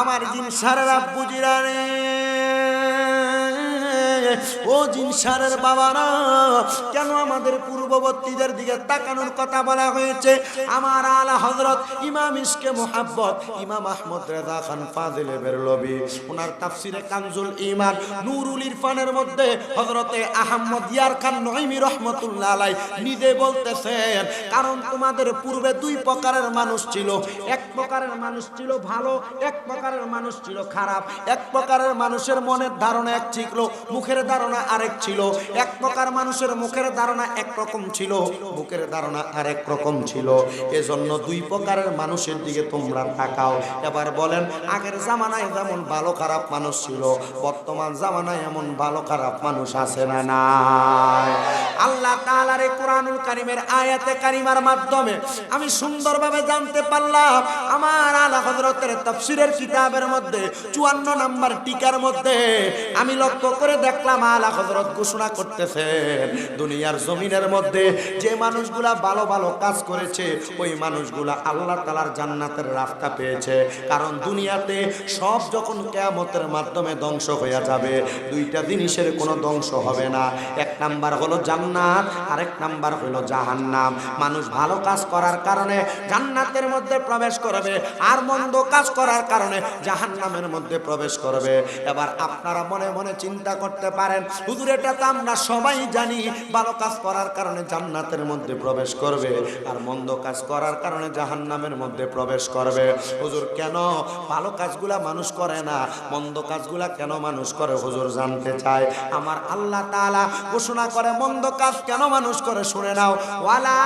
আমার জিন সারা বুঝিরা রে। ও জিনসারের বাবারা, কেন আমাদের পূর্ববর্তীদের দিকে তাকানোর কথা বলা হয়েছে? আমার আলা হজরত ইমাম ইসকে মোহাব্বত, ইমাম আহমদ রেজা খান ফাজিলে বেরলবি ওনার তাফসিরে কানজুল ইমান নুরুল ইরফানের মধ্যে হজরতে আহমদ ইয়ার খান নইমি রহমতুল্লাহ আলাই নিজে বলতেছেন, কারণ তোমাদের পূর্বে দুই প্রকারের মানুষ ছিল। এক প্রকারের মানুষ ছিল ভালো, এক প্রকারের মানুষ ছিল খারাপ। এক প্রকারের মানুষের মনের ধারণা এক ছিল, মুখের ধারণা আরেক ছিল। এক প্রকার মানুষের মুখের ধারণা এক রকম ছিল, মুখের ধারণা আরেক রকম ছিল। এজন্য দুই প্রকারের মানুষের দিকে তোমরা তাকাও। এবার বলেন, আগের জামানায় যেমন ভালো খারাপ মানুষ ছিল, বর্তমান জামানায় এমন ভালো খারাপ মানুষ আছে না নাই? আল্লাহ তাআলার কোরআনুল কারীমের আয়াতে কারিমার মাধ্যমে আমি সুন্দরভাবে জানতে পারলাম, আমার আলা হযরতের তাফসীরের কিতাবের মধ্যে 54 নাম্বার টিকার মধ্যে আমি লক্ষ্য করে দেখলাম আলা হযরত ঘোষণা করতেছেন, দুনিয়ার জমিনের মধ্যে যে মানুষগুলা ভালো ভালো কাজ করেছে, ওই মানুষগুলা আল্লাহ তাআলার জান্নাতের রাস্তা পেয়েছে। কারণ দুনিয়াতে সব যখন কেয়ামতের মাধ্যমে ধ্বংস হয়ে যাবে, দুইটা জিনিসের কোনো ধ্বংস হবে না। এক নাম্বার হলো জান্নাত, আরেক নাম্বার হলো জাহান্নাম। মানুষ ভালো কাজ করার কারণে জান্নাতের মধ্যে প্রবেশ করবে আর মন্দ কাজ করার কারণে জাহান্নামের মধ্যে প্রবেশ করবে। এবার আপনারা মনে মনে চিন্তা করতে পারেন, হুজুর, এটা তো আমরা সবাই জানি, ভালো কাজ করার কারণে জান্নাতের মধ্যে প্রবেশ করবে আর মন্দ কাজ করার কারণে জাহান্নামের মধ্যে প্রবেশ করবে। হুজুর, কেন? ভালো কাজগুলা মানুষ করে না, মন্দ কাজগুলা কেন মানুষ করে? হুজুর জানতে চায়। আমার আল্লাহ তাআলা ঘোষণা করে, মন্দ কাজ কেন মানুষ করে শুনে নাও। ওয়ালা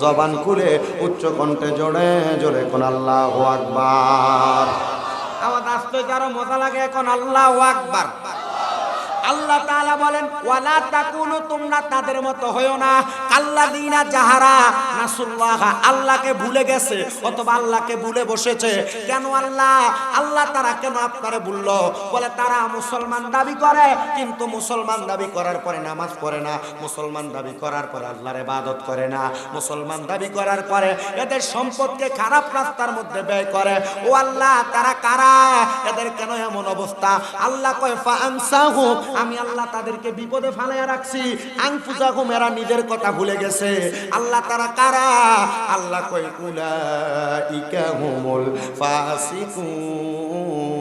জবান খুলে উচ্চ কণ্ঠে জোরে জোরে কোন আল্লাহু আকবার। আমার আসতে যারো মজা লাগে, এখন আল্লাহু আকবার। আল্লাহ তাআলা বলেন, ওয়ালা তাকুনু তোমরা তাদের মতো হয়ো না। কাল্লাযিনা যাহারা নাসুল্লাহ, আল্লাহকে ভুলে গেছে অথবা আল্লাহকে ভুলে বসেছে। কেন আল্লাহ? আল্লাহ তারা কেন আপনারে ভুললো? বলে, তারা মুসলমান দাবি করে, কিন্তু মুসলমান দাবি করার পরে নামাজ পড়ে না। মুসলমান দাবি করার পরে আল্লাহর ইবাদত করে না। মুসলমান দাবি করার পরে এদের সম্পদকে খারাপ রাস্তার মধ্যে ব্যয় করে। ও আল্লাহ, তারা কারা? এদের কেন এমন অবস্থা? আল্লাহ কয় ফাআনসাহু আমি আল্লাহ তাদেরকে বিপদে ফালাইয়া রাখছি। আনফুসাহুম এরা নিজের কথা ভুলে গেছে। আল্লাহ তারা কারা? আল্লাহ কয়, উলাইকা হুমুল ফাসিকুন।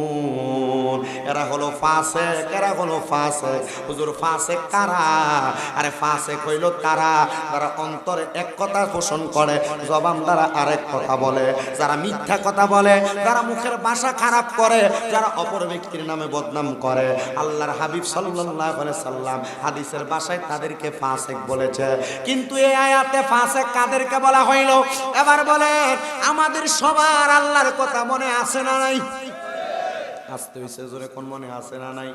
এরা হলো ফাসেক, এরা হলো ফাসেক। হুজুর ফাসেক কারা? আরে ফাসেক হইল তারা যারা অন্তরে এক কথা পোষণ করে, জবান দ্বারা আরেক কথা বলে। যারা মিথ্যা কথা বলে, যারা মুখের ভাষা খারাপ করে, যারা অপর ব্যক্তির নামে বদনাম করে। আল্লাহর হাবিব আলাইহি সাল্লাম হাদিসের ভাষায় তাদেরকে ফাসেক বলেছে। কিন্তু এই আয়াতে ফাসেক কাদেরকে বলা হইল? এবার বলে আমাদের সবার আল্লাহর কথা মনে আছে না নাই? আসতে হয়েছে জোরে কোন মনে আছে না নাই?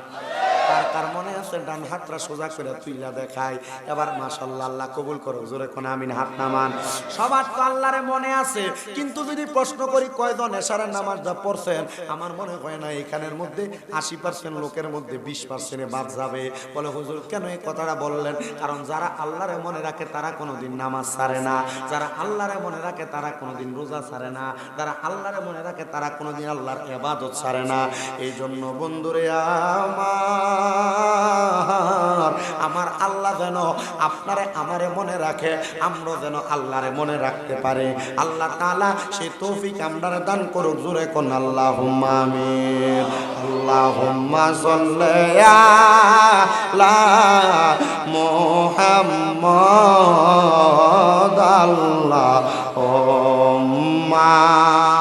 কার মনে আছে, ডান হাতটা সোজা করে তুইলা দেখায় এবার মাশাল্লাহ আল্লাহ কবুল করো, জোরে কোন আমিন, হাত নামান। সবার তো আল্লাহরে মনে আছে, কিন্তু যদি প্রশ্ন করি কয়জন নামাজ পড়ছেন, আমার মনে হয় না, এখানের মধ্যে আশি পার্সেন্ট লোকের মধ্যে বিশ পার্সেন্টে বাদ যাবে। বলে, হুজুর, কেন এই কথাটা বললেন? কারণ যারা আল্লাহরে মনে রাখে, তারা কোনোদিন নামাজ ছাড়ে না। যারা আল্লাহরে মনে রাখে, তারা কোনোদিন রোজা ছাড়ে না। যারা আল্লাহরে মনে রাখে, তারা কোনোদিন আল্লাহর এবাদত ছাড়ে না। এই জন্য বন্ধুরে আমার আমার আল্লাহ যেন আপনারে আমারে মনে রাখে আমরা যেন আল্লাহরে মনে রাখতে পারে। আল্লাহ তালা সে তৌফিক আমরা দান করুক, জোরে কোন আল্লাহ আমিন। আল্লাহুম্মা সাল্লি আলা মুহাম্মদ, আল্লাহুম্মা মোহাম্মদ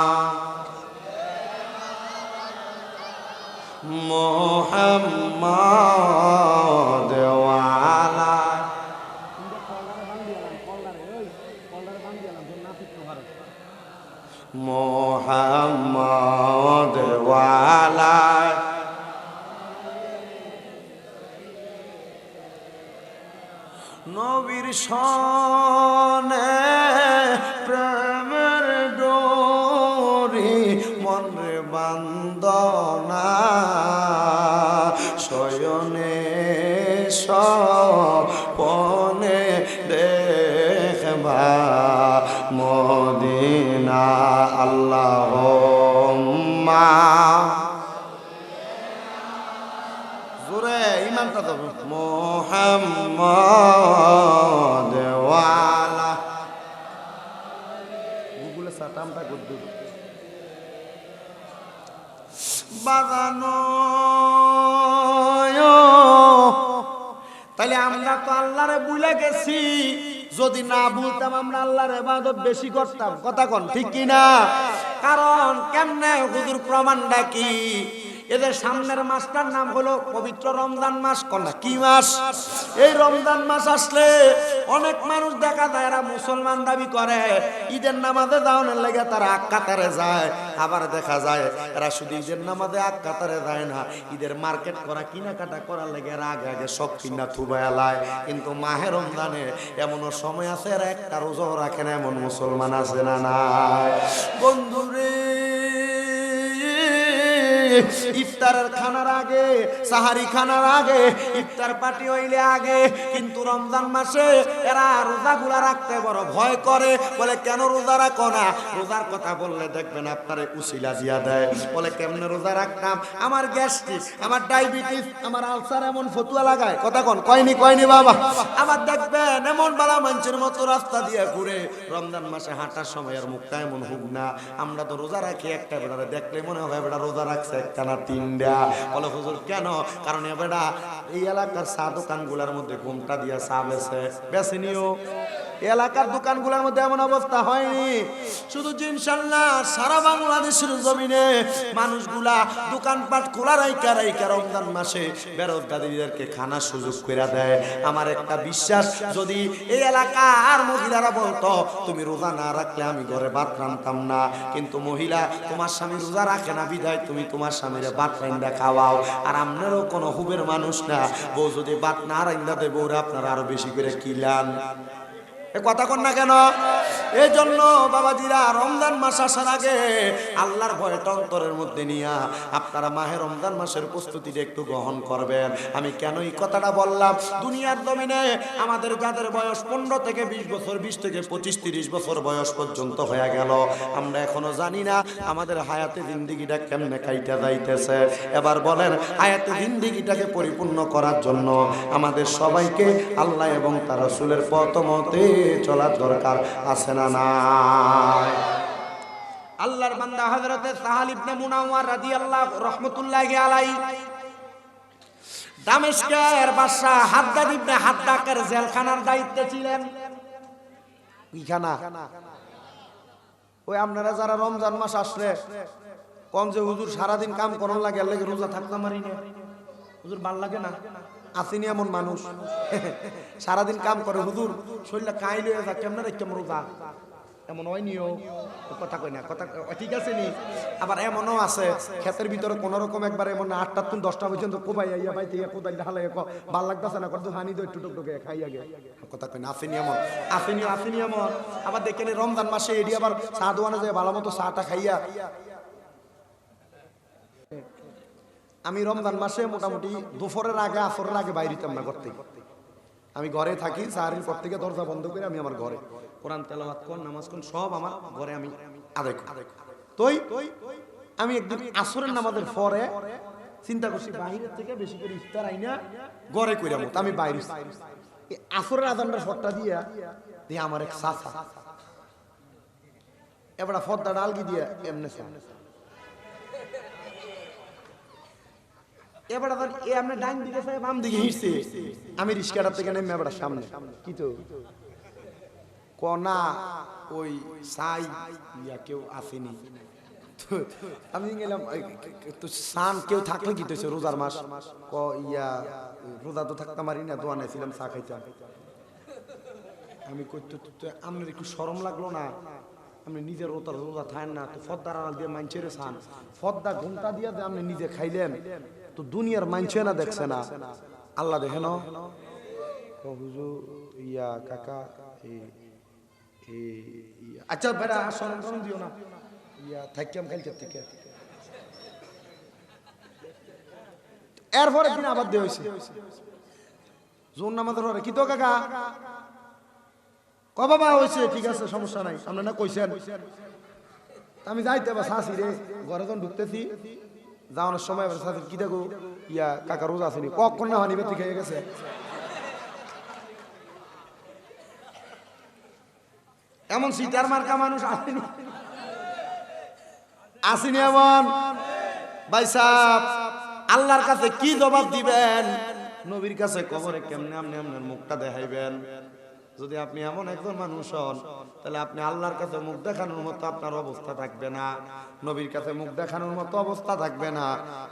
সনে তাহলে আমরা তো আল্লাহরে বুলে গেছি। যদি না বুলতাম আমরা আল্লাহর ইবাদত বেশি করতাম। কথা কন, ঠিক কিনা? কারণ কেমনে হুজুর প্রমাণটা কি? এদের সামনের মাসটার নাম হলো পবিত্র রমজান মাস। কন্যা কি মাস? এই রমজান মাস আসলে অনেক মানুষ দেখা যায় এরা মুসলমান দাবি করে ঈদের নামাজে যাওয়ার লেগে তারা আক কাতারে যায়। আবার দেখা যায় এরা শুধু ঈদের নামাজে আক কাতারে যায় না ঈদের মার্কেট করা কেনাকাটা করার লেগে এরা আগে আগে সব কিনা থুবায়ালায় কিন্তু মাহে রমজানে এমনও সময় আছে এরা একটা রোজাও রাখে না এমন মুসলমান আছে না নাই। বন্ধুরে ইফতারের খানার আগে, সাহারি খানার আগে, ইফতার পার্টি হইলে আগে, কিন্তু রমজান মাসে এরা রোজাগুলা রাখতে বড় ভয় করে। বলে, কেন রোজা রাখো না? রোজার কথা বললে দেখবেন আপনারে উসিলা দিয়া দেয়। বলে, কেমনে রোজা রাখতাম? আমার গ্যাস্ট্রিক, আমার ডায়াবেটিস, আমার আলসার এমন ফতুয়া লাগায়। কথা কোন, কয়নি কয়নি বাবা? আবার দেখবেন এমন বালা মানুষের মতো রাস্তা দিয়ে ঘুরে। রমজান মাসে হাঁটার সময় আর মুখটা এমন হোক না আমরা তো রোজা রাখি একটা বেড়া দেখলে মনে হয় বেড়া রোজা রাখছে। একটা না তিনটা বলে, হুজুর, কেন? কারণ এ বেড়া এই এলাকার চা দোকানগুলোর মধ্যে ঘুমটা দিয়া চা বেছে বেছে নিও। এলাকার দোকানগুলোর মধ্যে এমন অবস্থা হয়নি। শুধু ইনশাল্লাহ সারা বাংলাদেশের জমিনে মানুষগুলা দোকানপাট খোলা রাইকা রাইকা রমজান মাসে বেরোজগারীদেরকে খানার সুযোগ করে দেয়। আমার একটা বিশ্বাস, যদি এই এলাকার মহিলারা বলতো, তুমি রোজা না রাখলে আমি ঘরে ভাত রান্তাম না। কিন্তু মহিলা, তোমার স্বামী রোজা রাখে না বিধায় তুমি তোমার স্বামীরে ভাত রান্দা খাওয়াও। আর আপনারও কোনো হুবের মানুষ না। বউ যদি ভাত না রান্দা দেয় বউরা আপনারা আরও বেশি করে কিলান এ কথা কন না কেন? এই জন্য বাবাজিরা রমজান মাস আসার আগে আল্লাহর ভয়টা অন্তরের মধ্যে নিয়া আপনারা মাহে রমজান মাসের প্রস্তুতিটা একটু গ্রহণ করবেন। আমি কেন এই কথাটা বললাম? দুনিয়ার জমিনে আমাদের যাদের বয়স পনেরো থেকে বিশ বছর, বিশ থেকে পঁচিশ, তিরিশ বছর বয়স পর্যন্ত হয়ে গেল। আমরা এখনও জানি না আমাদের হায়াতে জিন্দিগিটা কেমনে কাইটা যাইতেছে। এবার বলেন, হায়াতে জিন্দিগিটাকে পরিপূর্ণ করার জন্য আমাদের সবাইকে আল্লাহ এবং তার রসুলের পথ চলার দরকার আছে না নাই? আল্লাহর বান্দা হযরতে সাহাল ইবনে মুনাওয়ার রাদিয়াল্লাহু রাহমাতুল্লাহি আলাইহি দামেস্কের বাদশা হাদ্দাদ ইবনে হাদ্দাকের জেলখানার দায়িত্বে ছিলেন। ওইখানা। ওই আপনারা যারা রমজান মাস আসলে, কম যে হুজুর সারাদিন কাম করন লাগে লাগে রোজা থাকতে পারি না হুজুর ভালো লাগে না? আসেনি এমন মানুষ। সারাদিন কাম করে, হুজুর, শরীরটা কাইল হয়ে যা কেমন রেখে রোজা। এমন হয়নিও কথা কই না, কথা ঠিক আছে নি। আবার এমনও আছে, ক্ষেতের ভিতরে কোন রকম একবার এমন আটটা তুন দশটা পর্যন্ত কোবাই আইয়া পাই থেকে কোদাই ঢালাই ভালো লাগতেছে না, কত হানি দই টুটুক টুকে খাই আগে কথা কই না আসেনি এমন আসেনি আসেনি এমন। আবার দেখেন রমজান মাসে এডি আবার চা দোয়ানে যায় ভালো মতো চাটা খাইয়া আমি রমজান মাসে মোটামুটি দুপুরের আগে, আসরের আগে বাইরে হইতাম না করতে আমি ঘরে থাকি সাহারির পর থেকে দরজা বন্ধ করে আমি আমার ঘরে। কোরআন তেলাওয়াত কোন নামাজ কোন সব আমার ঘরে আমি আদায় করি। তোই? আমি একদিন আসরের নামাজের পরে চিন্তা করছি বাইরের থেকে বেশি করে ইফতার আইনা ঘরে কইরা মত আমি বাইরে আসরের আজানটা শটটা দিয়া দিয়ে আমার এক সাসা এবার ফর্দা ডালগি দিয়া এমনে সামনে এবার আবার এ আপনি ডান দিকে বাম দিকে হিসছে আমি রিস্কাটার থেকে নেমে এবার সামনে। কি তো? কনা ওই সাই ইয়া কেউ আসেনি। আমি গেলাম তো সান কেউ থাকলে কি তো রোজার মাস? ক ইয়া, রোজা তো থাকতে পারি না দোয়া ছিলাম চা খাইতাম। আমি করতে তো আপনার একটু সরম লাগল না? আপনি নিজের রোজা রোজা থাকেন না, তো ফদ্দার আড়াল দিয়ে মানছেরে সান। ফদ্দা ঘুমটা দিয়ে আপনি নিজে খাইলেন, তো দুনিয়ার মানছে না দেখছে না। আল্লাহ দেখে না হুজুর, ইয়া কাকা আচ্ছা বেড়া সরম সরম দিও না। ইয়া থাকিয়াম খাইছে থেকে। এরপরে দিন আবার দিয়ে হয়েছে। জোর নামাজের কি তো, কাকা? ক বাবা হয়েছে ঠিক আছে, সমস্যা নাই। আপনার না কইছেন আমি যাইতে বা শাসি রে, ঘরে যখন ঢুকতেছি, যাওয়ানোর সময় এবার শাসি কি দেখো, ইয়া কাকা রোজা আসেনি কখন না হানি বেতি খেয়ে গেছে। এমন সিটার মার্কা মানুষ আসেনি। আসেনি এমন। ভাই সাহ আল্লাহর কাছে কি জবাব দিবেন? নবীর কাছে কবরে কেমনে আপনি আপনার মুখটা দেখাইবেন? যদি আপনি এমন একজন মানুষ হন, তাহলে আপনি আল্লাহর কাছে মুখ দেখানোর মতো আপনার অবস্থা থাকবে না। নবীর কাছে মুখ দেখানোর মতো অবস্থা থাকবে না।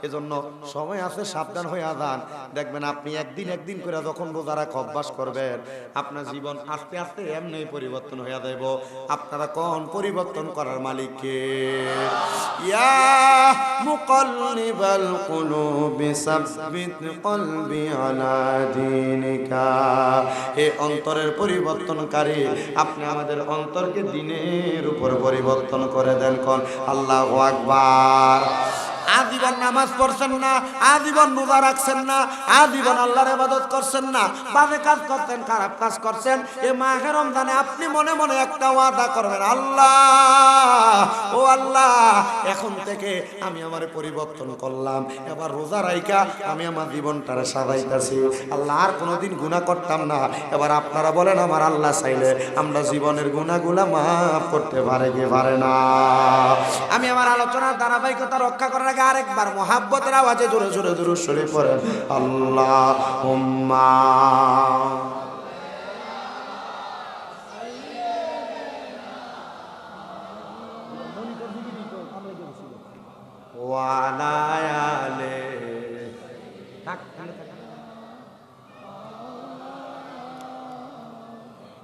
এজন্য সময় আছে, সাবধান হয়ে যান দেখবেন আপনি একদিন একদিন করে যখন রোজা রাখা অভ্যাস করবেন, আপনার জীবন আস্তে আস্তে এমনি পরিবর্তন হয়ে যাইব। আপনারা কোন পরিবর্তন করার মালিককে অন্তরের পরিবর্তনকারী। আপনি আমাদের অন্তরকে দিনের উপর পরিবর্তন করে দেন কন। আল্লাহ আকবার। আজীবন নামাজ পড়ছেন না, আজীবন রোজা রাখছেন না, আজীবন আল্লাহর ইবাদত করছেন না, বাজে কাজ করছেন খারাপ কাজ করছেন, এ মাহে রমজানে আপনি মনে মনে একটা ওয়াদা করবেন, আল্লাহ, ও আল্লাহ, এখন থেকে আমি আমার পরিবর্তন করলাম, এবার রোজা রাইকা আমি আমার জীবনটারে সাজাইতাছি, আল্লাহ আর কোনোদিন গুনাহ করতাম না, এবার আপনারা বলেন আমার আল্লাহ চাইলে আমরা জীবনের গুনাহগুলা মাফ করতে পারে কি পারে না? আমি আমার আলোচনার ধারাবাহিকতা রক্ষা করার আগে আরেকবার মহাব্বতের আওয়াজে জোরে জোরে জোরে সরে পড়েন। আল্লাহ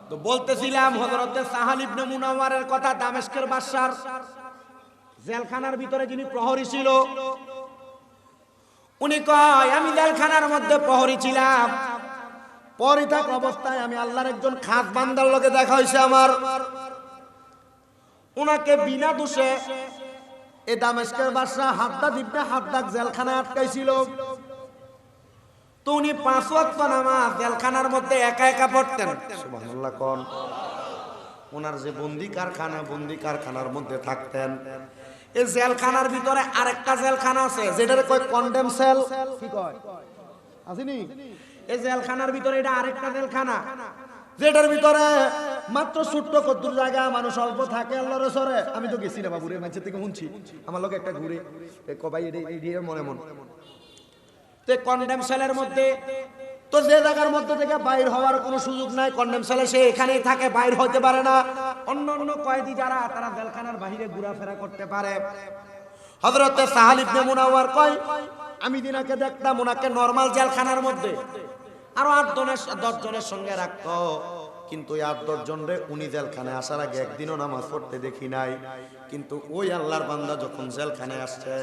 তো বলতেছিলাম হযরতে সাহাল ইবনে মুনাওয়ারের কথা দামেস্কের বাদশার। জেলখানার ভিতরে যিনি প্রহরী ছিল, উনি কয়, আমি জেলখানার মধ্যে প্রহরী ছিলাম। পরে থাক অবস্থায় আমি আল্লাহর একজন খাস বান্দার লোকে দেখা হয়েছে আমার। উনাকে বিনা দোষে এ দামেস্কের বাদশাহ হাদ্দাদ ইবনে হাদ্দাক জেলখানায় আটকাইছিল। তো উনি পাঁচ ওয়াক্ত নামাজ জেলখানার মধ্যে একা একা পড়তেন। সুবহানাল্লাহ, কোন। ওনার যে বন্দি কারখানা, বন্দি কারখানার মধ্যে থাকতেন। এই জেলখানার ভিতরে আরেকটা জেলখানা আছে যেটার কয় কন্ডেম সেল কি কয়? আসেনি? এই জেলখানার ভিতরে এটা আরেকটা জেলখানা যেটার ভিতরে মাত্র ছোট্ট কদ্দুর জায়গা মানুষ অল্প থাকে আল্লাহর সরে আমি তো গেছি না বাবুরে মানুষের থেকে শুনছি। আমার লোক একটা ঘুরে কবাই মনে মন। তো কন্ডেম সেলের মধ্যে তো যে জায়গার মধ্যে থেকে বাইর হওয়ার কোনো সুযোগ নাই কন্ডেম সেলে সে এখানেই থাকে, বাইর হতে পারে না। অন্য অন্য কয়েদি যারা, তারা জেলখানার বাহিরে ঘোরাফেরা করতে পারে। হযরতে সাহাল মুনাওয়ার কয়, আমি দিনাকে দেখতাম, ওনাকে নর্মাল জেলখানার মধ্যে। আরও আট জনের, দশ জনের সঙ্গে রাখতো। কিন্তু এই আট, দশ জন রে উনি জেলখানায় আসার আগে একদিনও নামাজ পড়তে দেখি নাই। কিন্তু ওই আল্লাহর বান্দা যখন জেলখানায় আসছে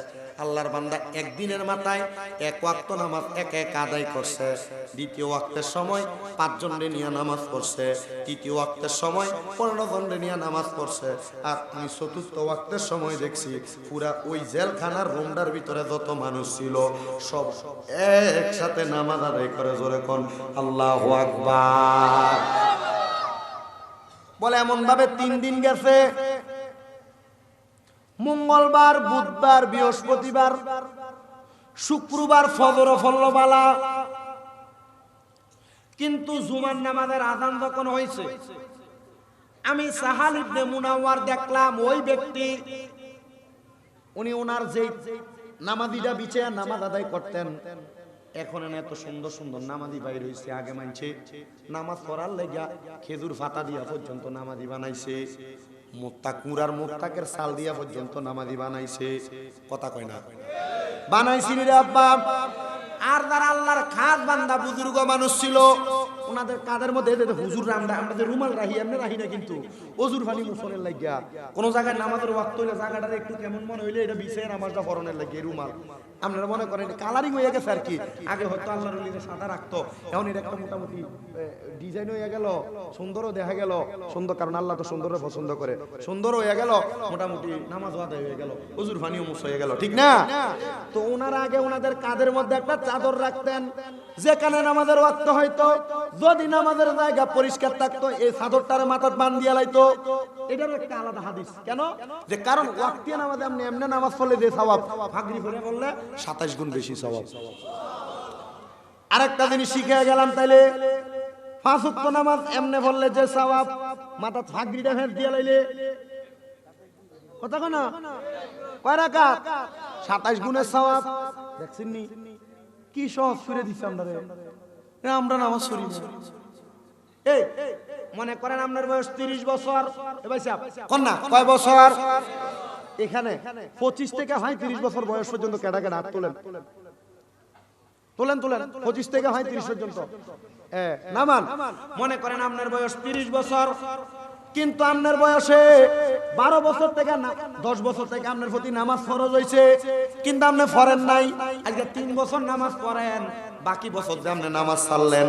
আল্লাহর বান্দা একদিনের মাথায় এক ওয়াক্ত নামাজ এক এক আদায় করছে। দ্বিতীয় ওয়াক্তের সময় পাঁচজন নিয়ে নামাজ পড়ছে। তৃতীয় ওয়াক্তের সময় পনেরো জন নিয়ে নামাজ পড়ছে। আর আমি চতুর্থ ওয়াক্তের সময় দেখছি পুরা ওই জেলখানার রুমটার ভিতরে যত মানুষ ছিল, সব একসাথে নামাজ আদায় করে জোরে কোন, আল্লাহ বলে এমন ভাবে তিন দিন গেছে মঙ্গলবার, বুধবার, বৃহস্পতিবার, শুক্রবার, ফজর ফল্লবালা। কিন্তু জুমার নামাজের আদান যখন হয়েছে, আমি সাহাল ইবনে মুনাওয়ার দেখলাম ওই ব্যক্তি, উনি ওনার যে নামাজিটা বিচে নামাজ আদায় করতেন, এখন এত সুন্দর সুন্দর নামাজি বাইর হয়েছে আগে মানছে, নামাজ পড়ার লেগা খেজুর ফাতা দিয়া পর্যন্ত নামাজি বানাইছে। মোত্তা কুড়ার মোত্তাকের সাল দিয়া পর্যন্ত নামাজি বানাইছে। কথা কয় না। বানাইছিনি রে আব্বা। আর যারা আল্লাহর খাস বান্দা, বুজুর্গ মানুষ ছিল ওনাদের কাদের মধ্যে হুজুর আমরা আমরা যে রুমাল রাহি এমনি রাহি না কিন্তু। অজুর পানি মুসলের লাগিয়া। কোন জায়গায় নামাজের ওয়াক্ত হইলে জায়গাটার একটু কেমন মনে হইলে এটা বিষয়ে নামাজটা ফরনের লাগিয়ে রুমাল। আপনারা মনে করেন কালারিং হয়ে গেছে আর কি। আগে হয়তো আল্লাহর ওলিরা সাদা রাখতো, এখন এটা একটা মোটামুটি ডিজাইন হয়ে গেল, সুন্দরও দেখা গেল। সুন্দর কারণ আল্লাহ তো সুন্দর পছন্দ করে। সুন্দর হয়ে গেল, মোটামুটি নামাজ আদায় হয়ে গেল হুজুর পানিও মুস হয়ে গেল, ঠিক না? তো ওনারা আগে ওনাদের কাদের মধ্যে একটা চাদর রাখতেন, যেখানে নামাজের ওয়াক্ত হয়তো যদি নামাজের জায়গা পরিষ্কার থাকতো, এই চাদরটার মাথার বান দিয়া লাইতো। এটার একটা আলাদা হাদিস। কেন? যে কারণ ওয়াক্তিয়া নামাজ এমনি এমনি নামাজ পড়লে যে সওয়াব, ফাগরি করে বললে সাতাশ গুণ বেশি সওয়াব। আরেকটা জিনিস শিখে গেলাম তাইলে ওয়াক্ত নামাজ এমনি বললে যে সওয়াব, মাথা ফাগরিটা ফের দিয়া লাইলে। কথা কোন কয় রাকাত? সাতাশ গুণের সওয়াব। দেখছেন কি সহজ ফিরে দিচ্ছে আমরা। আমরা নামাজ না এই, মনে করেন আপনার বয়স তিরিশ বছর। কন্যা কয় বছর? এখানে পঁচিশ থেকে হয় তিরিশ বছর বয়স পর্যন্ত কেডা কেডা হাত তোলেন। তোলেন তোলেন, পঁচিশ থেকে হয় তিরিশ পর্যন্ত। নামান, মনে করেন আপনার বয়স তিরিশ বছর, কিন্তু আপনার বয়সে বারো বছর থেকে না- দশ বছর থেকে আপনার প্রতি নামাজ ফরজ হয়েছে কিন্তু আপনি ফরেন নাই, আজকে তিন বছর নামাজ পড়েন। বাকি বছর যে আপনি নামাজ ছাড়লেন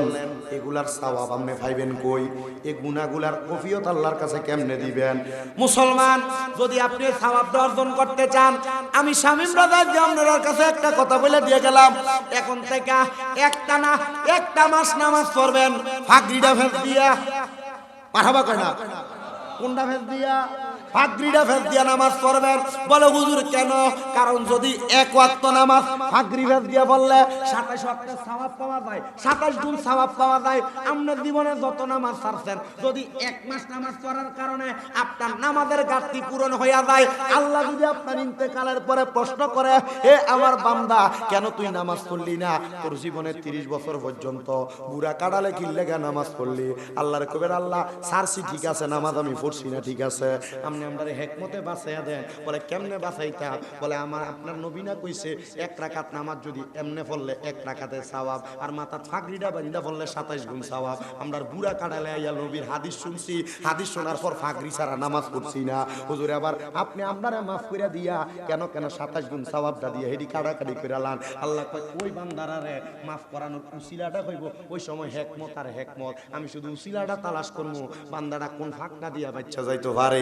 এগুলার সওয়াব আপনি পাইবেন কই? এই গুনাহগুলার কফিয়ত আল্লাহর কাছে কেমনে দিবেন? মুসলমান, যদি আপনি সওয়াবটা অর্জন করতে চান, আমি শামীম রাজা যে আপনার কাছে একটা কথা বলে দিয়ে গেলাম, এখন থেকে একটা না, একটা মাস নামাজ পড়বেন। ফাগরিটা ফেল দিয়া, পাঠাবা কয় কোনটা ফেল দিয়া? ফাগরিটা ফেল দিয়া নামাজ পড়বেন। বলে, হুজুর, কেন? কারণ যদি এক ওয়াক্ত নামাজ ফাগরি ফেল দিয়া বললে সাতাশ ওয়াক্ত সওয়াব পাওয়া যায়, সাতাশ গুণ সওয়াব পাওয়া যায়। আপনার জীবনে যত নামাজ ছাড়ছেন, যদি এক মাস নামাজ পড়ার কারণে আপনার নামাজের ঘাটতি পূরণ হইয়া যায়, আল্লাহ যদি আপনার ইন্তেকালের পরে প্রশ্ন করে হে আমার বান্দা, কেন তুই নামাজ পড়লি না? তোর জীবনে তিরিশ বছর পর্যন্ত বুড়া কাটালে কিনলে নামাজ পড়লি? আল্লাহর কবের আল্লাহ সারসি ঠিক আছে, নামাজ আমি পড়ছি না, ঠিক আছে। আপনি আমরা হেকমতে বাঁচাইয়া দেন। বলে, কেমনে বাঁচাইতা? বলে, আমার, আপনার নবীনা কইছে, এক রাকাত নামাজ যদি এমনে পড়লে এক রাকাতে সওয়াব, আর মাথা ফাগরিটা বান্দিটা পড়লে সাতাইশ গুণ সওয়াব। আমরা বুড়া কাটালে আইয়া নবীর হাদিস শুনছি, হাদিস শোনার পর ফাগরি ছাড়া নামাজ পড়ছি না। হুজুরে, আবার আপনি আপনারা মাফ করে দিয়া, কেন কেন সাতাশ গুণ সওয়াবটা দিয়ে হেডি কাড়াকাড়ি করে লান? আল্লাহ কয়, ওই বান্দারারে মাফ করানোর উসিলাটা কইব? ওই সময় হেকমত আর হেকমত। আমি শুধু উসিলাটা তালাশ করব বান্দাটা কোন ফাঁকটা দিয়া বাচ্চা যাইতে পারে?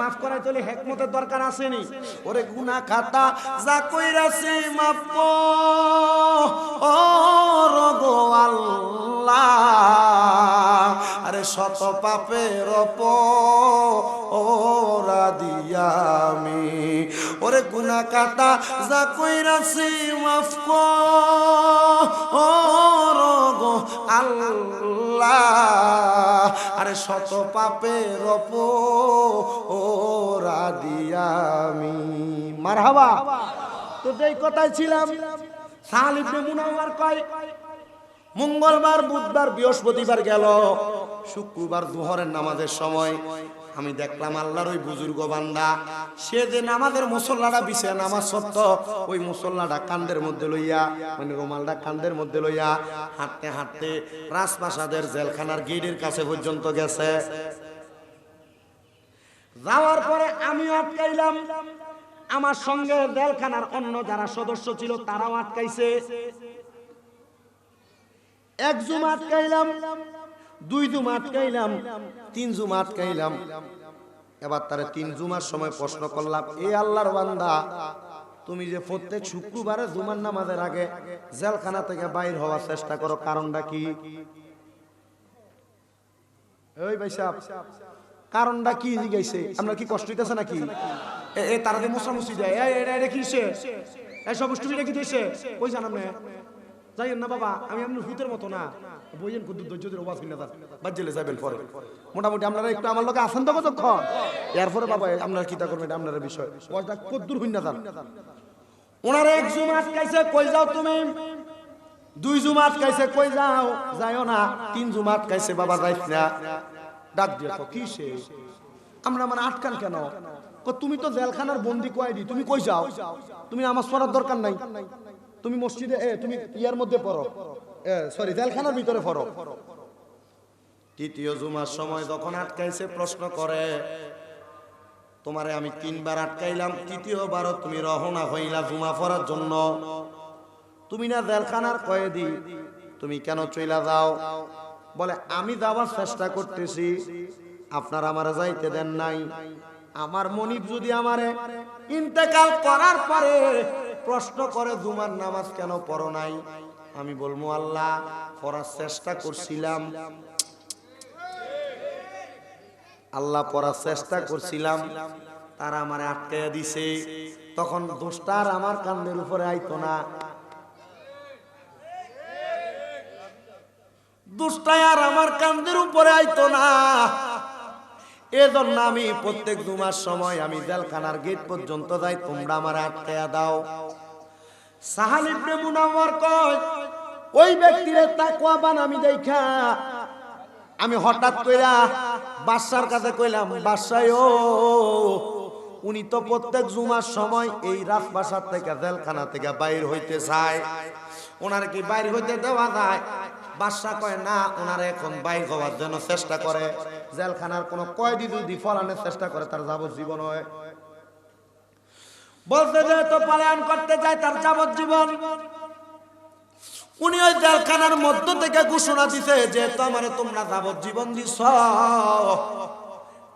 মাফ করাই তোলে হেকমতের দরকার আসেনি। ওরে গুনা খাতা যা কইরাছে মাফ ও রগো আল্লাহ। আরে শত পাপের ওরা দিয়ামি ওরে গুনা কাটা যা কইরাছি মাফ রগো আল্লাহ। আরে শত পাপের ওরা দিয়ামি মারহাবা। তো যেই কথাই ছিলাম সালিবনে মুনাওয়ার কয়, মঙ্গলবার, বুধবার, বৃহস্পতিবার গেল। শুক্রবার দুহরের নামাজের সময় আমি দেখলাম আল্লাহর ওই বুজুর্গ বান্দা, সে যে নামাজের মুসল্লাটা বিছে নামাজ সত্য ওই মুসল্লাটা কান্দের মধ্যে লইয়া মানে রুমালটা কান্দের মধ্যে লইয়া হাঁটতে হাঁটতে রাজপ্রাসাদের জেলখানার গেটের কাছে পর্যন্ত গেছে। যাওয়ার পরে আমি আটকাইলাম। আমার সঙ্গে জেলখানার অন্য যারা সদস্য ছিল তারাও আটকাইছে। এক আটকাইলাম। দুই জুম আটকাইলাম তিন জুম আটকাইলাম এবার তারে তিন জুমার সময় প্রশ্ন করলাম, এ আল্লাহর বান্দা, তুমি যে প্রত্যেক শুক্রবারে জুমার নামাজের আগে জেলখানা থেকে বাইর হওয়ার চেষ্টা করো, কারণটা কি? ওই ভাই সাহেব, কারণটা কি জিজ্ঞাসে? আপনার কি কষ্ট হইতেছে নাকি? এ এ, তারা যে মুসা মুসি দেয় এই এটা এটা কিসে এই সব কি দিয়েছে কই জানাম না যাই না বাবা, আমি আপনার ভূতের মতো না। বইয়েন কুদ্দুর ধৈর্য ধরে ওয়াজ কিনা তার বাজ্যেলে যাবেন পরে। মোটামুটি আপনারা একটু আমার লোকে আসেন তো কতক্ষণ? এরপরে বাবা, আপনারা কিতা করবেন আপনার বিষয়। ওয়াজটা কদ্দুর হইন তার ওনারা এক জুম আটকাইছে কই যাও তুমি? দুই জুম আটকাইছে কই যাও? যাইও না, তিন জুম আটকাইছে বাবা যাইছ না। ডাক দিয়ে কি সে? আমরা মানে আটকান কেন? তুমি তো জেলখানার বন্দি কয়েদি তুমি কই যাও? তুমি আমার পড়ার দরকার নাই। তুমি মসজিদে, এ, তুমি ইয়ার মধ্যে পড়ো। সরি জেলখানার ভিতরে পড়ো। তৃতীয় জুমার সময় যখন আটকাইছে, প্রশ্ন করে, তোমারে আমি তিনবার আটকাইলাম, তৃতীয়বারও তুমি রহনা হইলা জুমা পড়ার জন্য। তুমি না জেলখানার কয়েদি, তুমি কেন চইলা যাও? বলে, আমি যাওয়ার চেষ্টা করতেছি। আপনার আমার যাইতে দেন নাই। আমার মনিব যদি আমারে ইন্তেকাল করার পরে প্রশ্ন করে, জুমার নামাজ কেন পড়ো নাই? আমি বলব, আল্লাহ, পড়ার চেষ্টা করছিলাম। আল্লাহ পড়ার চেষ্টা করছিলাম। তারা আমারে আটকাইয়া দিছে। তখন দোষটার আমার কান্দের উপরে আইতো না। দোষটাই আর আমার কান্দের উপরে আইতো না। এজন্য আমি প্রত্যেক দুমার সময় আমি জেলখানার গেট পর্যন্ত যাই, তোমরা আমার আটকাইয়া দাও। কয়, ওই আমি আমি হঠাৎ বাদশার কাছে কইলাম, বাদশায় ও, উনি তো প্রত্যেক সময় এই রাজবাসার থেকে জেলখানা থেকে বাইর হইতে চায়। ওনার কি বাইর হইতে দেওয়া যায়? বাদশা কয়, না, ওনার এখন বাইর হওয়ার জন্য চেষ্টা করে। জেলখানার কোনো কয়দি যদি ফলানোর চেষ্টা করে, তার যাবজ্জীবন হয়। বলতে যে, তো পালায়ন করতে যায় তার যাবজ্জীবন। উনি ওই জেলখানার মধ্য থেকে ঘোষণা দিছে যে তো আমারে তোমরা যাবজ্জীবন দিছ।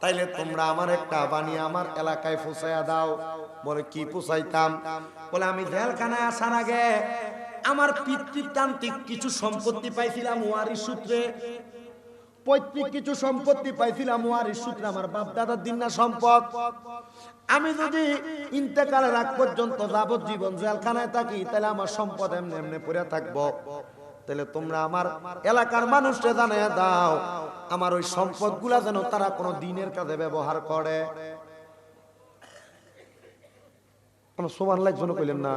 তাইলে তোমরা আমার একটা বানিয়ে আমার এলাকায় ফুসাইয়া দাও। বলে, কি পুষাইতাম বলে, আমি জেলখানায় আসার আগে আমার পিতৃতান্ত্রিক কিছু সম্পত্তি পাইছিলাম ওয়ারিশ সূত্রে। পৈতৃক কিছু সম্পত্তি পাইছিলাম ওয়ারিশ সূত্রে, আমার বাপ দাদার দিন না সম্পদ। আমি যদি ইন্তেকালের আগ পর্যন্ত যাবজ্জীবন জেলখানায় থাকি, তাহলে আমার সম্পদ এমনি এমনি পড়ে থাকব। তাহলে তোমরা আমার এলাকার মানুষকে জানাইয়া দাও, আমার ওই সম্পদগুলা যেন তারা কোনো দিনের কাজে ব্যবহার করে। আমার সমান লাগছে কইলেন না?